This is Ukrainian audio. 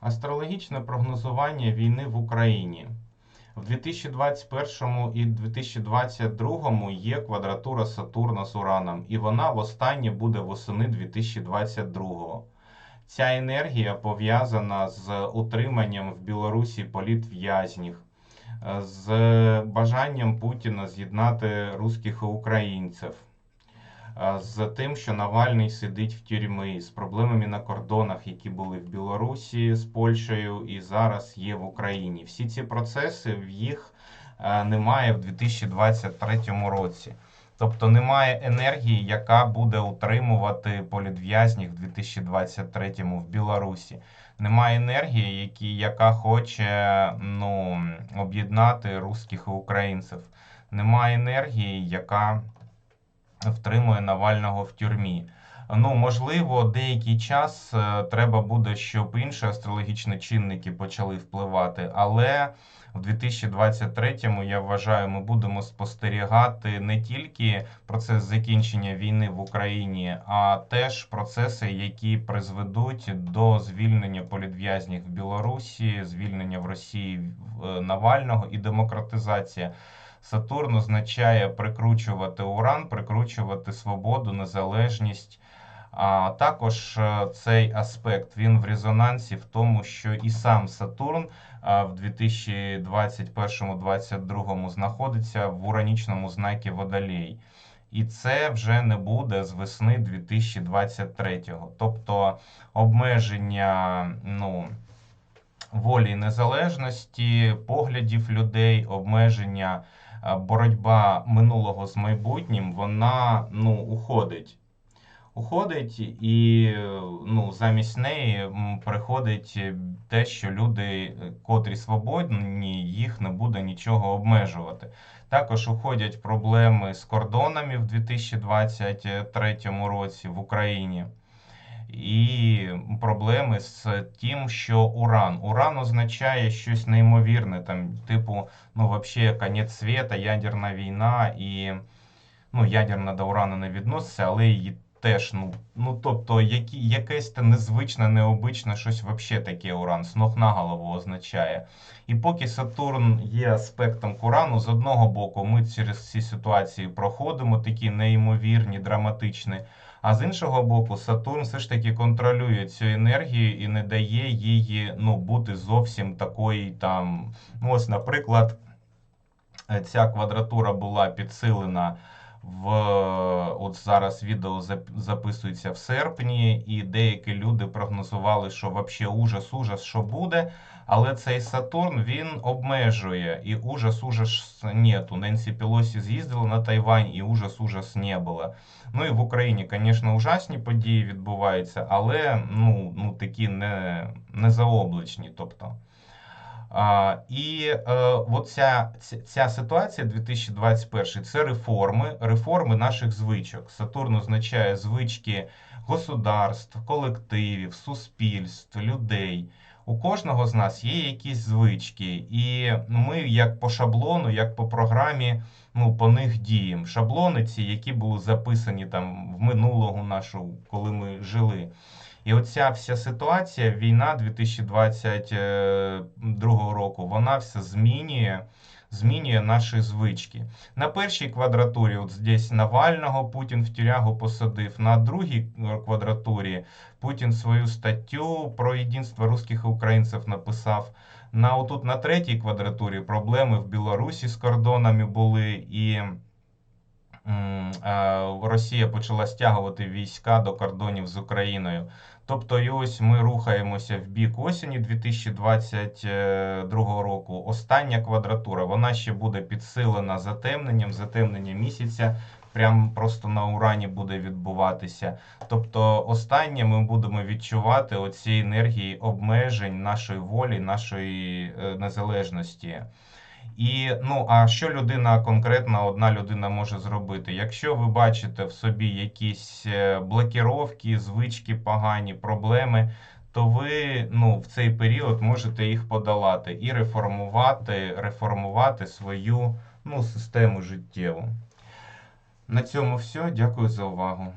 Астрологічне прогнозування війни в Україні. В 2021 і 2022 є квадратура Сатурна з Ураном, і вона востаннє буде восени 2022. Ця енергія пов'язана з утриманням в Білорусі політв'язнів, з бажанням Путіна з'єднати русських і українців, з тим, що Навальний сидить в тюрмі, з проблемами на кордонах, які були в Білорусі з Польщею і зараз є в Україні. Всі ці процеси в їх е, немає в 2023 році. Тобто немає енергії, яка буде утримувати політв'язнів в 2023-му в Білорусі. Немає енергії, які, яка хоче ну, об'єднати русських і українців. Немає енергії, яка втримує Навального в тюрмі. Ну, можливо, деякий час е, треба буде, щоб інші астрологічні чинники почали впливати, але в 2023-му, я вважаю, ми будемо спостерігати не тільки процес закінчення війни в Україні, а теж процеси, які призведуть до звільнення політв'язнів в Білорусі, звільнення в Росії е, Навального і демократизація. Сатурн означає прикручувати уран, прикручувати свободу, незалежність. А також е, цей аспект він в резонансі в тому, що і сам Сатурн в 2021-2022 знаходиться в уранічному знакі Водолій. І це вже не буде з весни 2023-го. Тобто обмеження ну, волі незалежності, поглядів людей, обмеження боротьба минулого з майбутнім, вона ну, уходить уходить, і ну, замість неї приходить те, що люди, котрі свободні, їх не буде нічого обмежувати. Також уходять проблеми з кордонами в 2023 році в Україні. І проблеми з тим, що уран. Уран означає щось неймовірне, там, типу, ну, вообще, конець світа, ядерна війна, і ну, ядерна до урану не відноситься, але її теж, ну, ну тобто, які, якесь те незвичне, необичне, щось взагалі таке уран, сног на голову означає. І поки Сатурн є аспектом Курану, з одного боку, ми через ці ситуації проходимо, такі неймовірні, драматичні. А з іншого боку, Сатурн все ж таки контролює цю енергію і не дає її ну, бути зовсім такої там. Ну, ось, наприклад, ця квадратура була підсилена в от зараз відео записується в серпні, і деякі люди прогнозували, що взагалі ужас, ужас, що буде. Але цей Сатурн він обмежує і ужас, ужас нету. Ненсі Пілосі з'їздила на Тайвань, і ужас, ужас не було. Ну і в Україні, звісно, ужасні події відбуваються, але ну, ну такі не, не заоблачні. тобто. А, І е, оця, ця ситуація 2021 це реформи, реформи наших звичок. Сатурн означає звички государств, колективів, суспільств, людей. У кожного з нас є якісь звички, і ми, як по шаблону, як по програмі, ну по них діємо. Шаблони ці, які були записані там в минулого нашу, коли ми жили. І оця вся ситуація, війна 2022 року, вона все змінює. Змінює наші звички. На першій квадратурі, от здесь Навального Путін в тюрягу посадив. На другій квадратурі Путін свою статтю про єдинство русських українців написав. На отут на третій квадратурі проблеми в Білорусі з кордонами були і. Росія почала стягувати війська до кордонів з Україною. Тобто, і ось ми рухаємося в бік осені 2022 року. Остання квадратура вона ще буде підсилена затемненням, затемнення місяця. Прямо просто на урані буде відбуватися. Тобто, останнє ми будемо відчувати оці енергії обмежень нашої волі, нашої е, незалежності. І ну, а що людина конкретна, одна людина може зробити? Якщо ви бачите в собі якісь е, блокіровки, звички, погані проблеми, то ви ну, в цей період можете їх подолати і реформувати, реформувати свою ну, систему життєву. На цьому все. Дякую за увагу.